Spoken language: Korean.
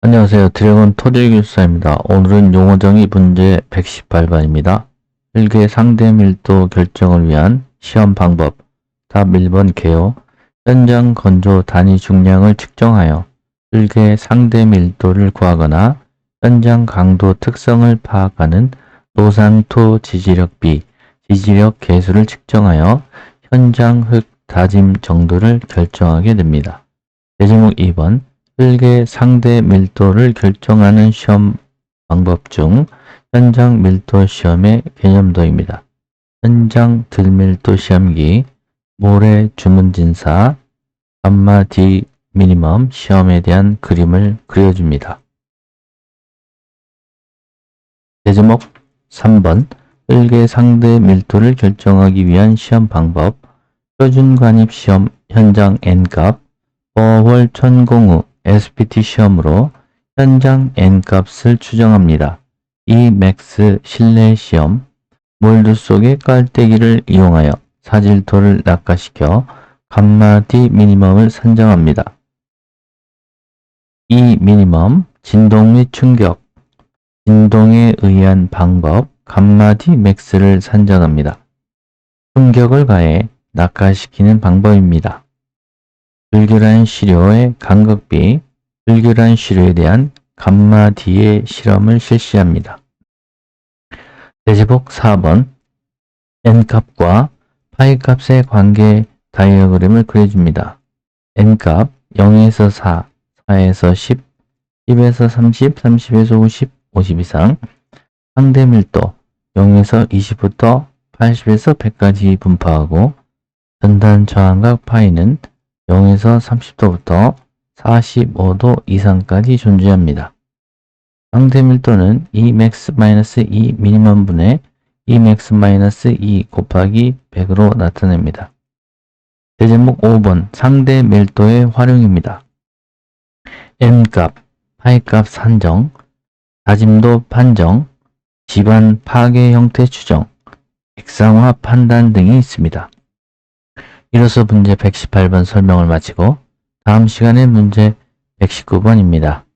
안녕하세요. 드래곤 토대교수사입니다. 오늘은 용어정의 문제 118번입니다. 일개 상대 밀도 결정을 위한 시험 방법. 답 1번 개요. 현장 건조 단위 중량을 측정하여 일개 상대 밀도를 구하거나 현장 강도 특성을 파악하는 노상토 지지력 비, 지지력 계수를 측정하여 현장 흙 다짐 정도를 결정하게 됩니다. 예제목 2번 흙의 상대 밀도를 결정하는 시험 방법 중 현장 밀도 시험의 개념도입니다. 현장 들밀도 시험기, 모래 주문진사, 감마 D 미니멈 시험에 대한 그림을 그려줍니다. 예제목 3번 흙의 상대 밀도를 결정하기 위한 시험 방법 표준 관입 시험 현장 N값 버월 천공후 SPT 시험으로 현장 N값을 추정합니다. 이 맥스 실내 시험 몰드 속의 깔때기를 이용하여 사질토를 낙하시켜 감마 D 미니멈을 선정합니다. 이 미니멈 진동 및 충격 진동에 의한 방법 감마 D 맥스를 산정합니다. 충격을 가해 낙하시키는 방법입니다. 불결한 시료의 간극비, 불결한 시료에 대한 감마 D의 실험을 실시합니다. 대제복 4번 n값과 파이값의 관계 다이어그램을 그려줍니다. n값 0에서 4, 4에서 10, 10에서 30, 30에서 50, 50 이상 상대 밀도 0에서 20부터 80에서 100까지 분포하고 전단 저항각 파이는 0에서 30도부터 45도 이상까지 존재합니다. 상대 밀도는 Emax-E 미니멈분의 Emax-E 곱하기 100으로 나타냅니다. 대제목 5번 상대 밀도의 활용입니다. N값, 파이값 산정, 다짐도 판정, 집안 파괴 형태 추정, 액상화 판단 등이 있습니다. 이로써 문제 118번 설명을 마치고 다음 시간에 문제 119번입니다.